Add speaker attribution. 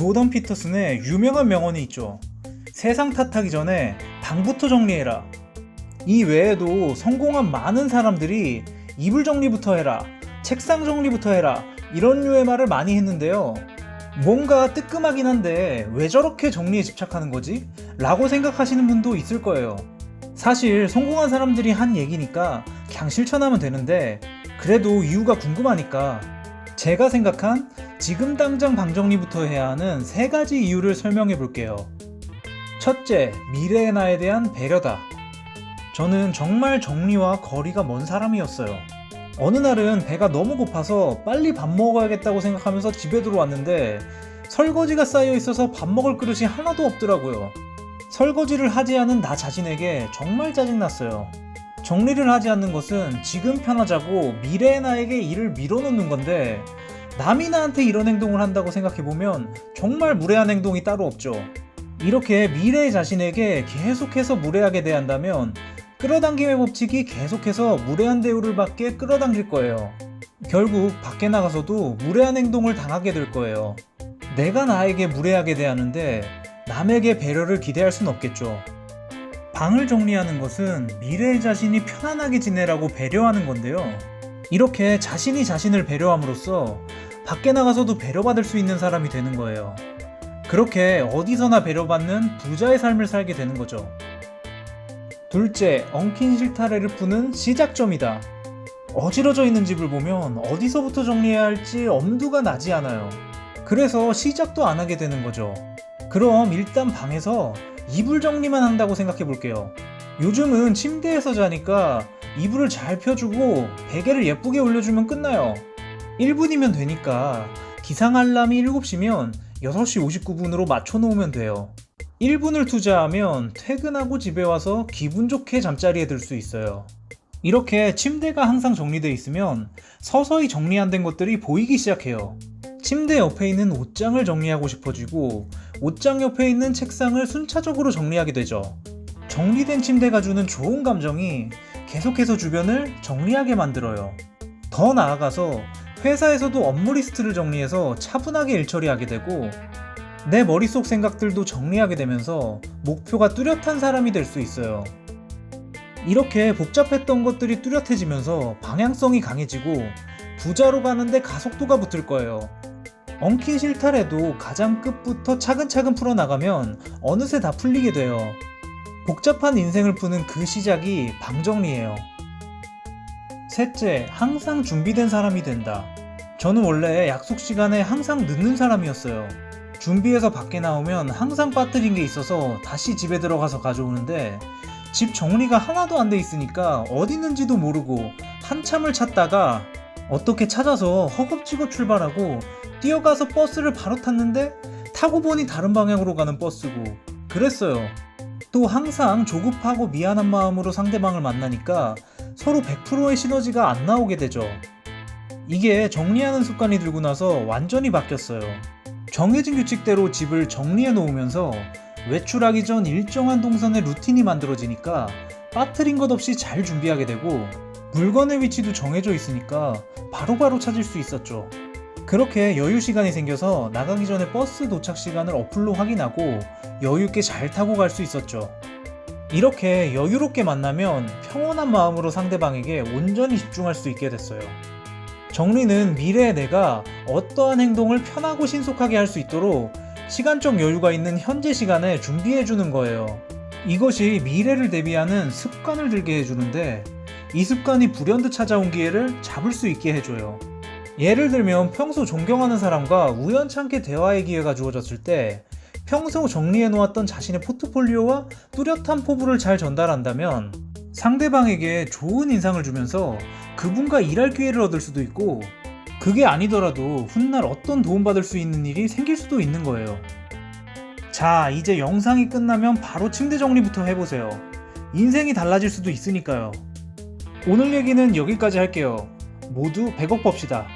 Speaker 1: 조던 피터슨의 유명한 명언이 있죠. 세상 탓하기 전에 방부터 정리해라. 이 외에도 성공한 많은 사람들이 이불 정리부터 해라. 책상 정리부터 해라. 이런 류의 말을 많이 했는데요. 뭔가 뜨끔하긴 한데 왜 저렇게 정리에 집착하는 거지? 라고 생각하시는 분도 있을 거예요. 사실 성공한 사람들이 한 얘기니까 그냥 실천하면 되는데 그래도 이유가 궁금하니까 제가 생각한 지금 당장 방 정리부터 해야 하는 세 가지 이유를 설명해 볼게요. 첫째, 미래의 나에 대한 배려다. 저는 정말 정리와 거리가 먼 사람이었어요. 어느 날은 배가 너무 고파서 빨리 밥 먹어야겠다고 생각하면서 집에 들어왔는데 설거지가 쌓여 있어서 밥 먹을 그릇이 하나도 없더라고요. 설거지를 하지 않은 나 자신에게 정말 짜증났어요. 정리를 하지 않는 것은 지금 편하자고 미래의 나에게 일을 밀어놓는 건데 남이 나한테 이런 행동을 한다고 생각해보면 정말 무례한 행동이 따로 없죠. 이렇게 미래의 자신에게 계속해서 무례하게 대한다면 끌어당김의 법칙이 계속해서 무례한 대우를 받게 끌어당길 거예요. 결국 밖에 나가서도 무례한 행동을 당하게 될 거예요. 내가 나에게 무례하게 대하는데 남에게 배려를 기대할 순 없겠죠. 방을 정리하는 것은 미래의 자신이 편안하게 지내라고 배려하는 건데요. 이렇게 자신이 자신을 배려함으로써 밖에 나가서도 배려받을 수 있는 사람이 되는 거예요. 그렇게 어디서나 배려받는 부자의 삶을 살게 되는 거죠. 둘째, 엉킨 실타래를 푸는 시작점이다. 어지러져 있는 집을 보면 어디서부터 정리해야 할지 엄두가 나지 않아요. 그래서 시작도 안 하게 되는 거죠. 그럼 일단 방에서 이불 정리만 한다고 생각해 볼게요. 요즘은 침대에서 자니까 이불을 잘 펴주고 베개를 예쁘게 올려주면 끝나요. 1분이면 되니까 기상 알람이 7시면 6시 59분으로 맞춰놓으면 돼요. 1분을 투자하면 퇴근하고 집에 와서 기분 좋게 잠자리에 들 수 있어요. 이렇게 침대가 항상 정리되어 있으면 서서히 정리 안 된 것들이 보이기 시작해요. 침대 옆에 있는 옷장을 정리하고 싶어지고 옷장 옆에 있는 책상을 순차적으로 정리하게 되죠. 정리된 침대가 주는 좋은 감정이 계속해서 주변을 정리하게 만들어요. 더 나아가서 회사에서도 업무 리스트를 정리해서 차분하게 일 처리하게 되고 내 머릿속 생각들도 정리하게 되면서 목표가 뚜렷한 사람이 될 수 있어요. 이렇게 복잡했던 것들이 뚜렷해지면서 방향성이 강해지고 부자로 가는데 가속도가 붙을 거예요. 엉킨 실타래도 가장 끝부터 차근차근 풀어나가면 어느새 다 풀리게 돼요. 복잡한 인생을 푸는 그 시작이 방정리예요. 셋째, 항상 준비된 사람이 된다. 저는 원래 약속 시간에 항상 늦는 사람이었어요. 준비해서 밖에 나오면 항상 빠뜨린 게 있어서 다시 집에 들어가서 가져오는데 집 정리가 하나도 안 돼 있으니까 어디 있는지도 모르고 한참을 찾다가 어떻게 찾아서 허겁지겁 출발하고 뛰어가서 버스를 바로 탔는데 타고 보니 다른 방향으로 가는 버스고 그랬어요. 또 항상 조급하고 미안한 마음으로 상대방을 만나니까 서로 100%의 시너지가 안 나오게 되죠. 이게 정리하는 습관이 들고 나서 완전히 바뀌었어요. 정해진 규칙대로 집을 정리해 놓으면서 외출하기 전 일정한 동선의 루틴이 만들어지니까 빠뜨린 것 없이 잘 준비하게 되고 물건의 위치도 정해져 있으니까 바로바로 찾을 수 있었죠. 그렇게 여유 시간이 생겨서 나가기 전에 버스 도착 시간을 어플로 확인하고 여유 있게 잘 타고 갈 수 있었죠. 이렇게 여유롭게 만나면 평온한 마음으로 상대방에게 온전히 집중할 수 있게 됐어요. 정리는 미래의 내가 어떠한 행동을 편하고 신속하게 할 수 있도록 시간적 여유가 있는 현재 시간에 준비해 주는 거예요. 이것이 미래를 대비하는 습관을 들게 해주는데 이 습관이 불현듯 찾아온 기회를 잡을 수 있게 해줘요. 예를 들면 평소 존경하는 사람과 우연찮게 대화의 기회가 주어졌을 때 평소 정리해 놓았던 자신의 포트폴리오와 뚜렷한 포부를 잘 전달한다면 상대방에게 좋은 인상을 주면서 그분과 일할 기회를 얻을 수도 있고 그게 아니더라도 훗날 어떤 도움받을 수 있는 일이 생길 수도 있는 거예요. 자, 이제 영상이 끝나면 바로 침대 정리부터 해보세요. 인생이 달라질 수도 있으니까요. 오늘 얘기는 여기까지 할게요. 모두 100억 법시다.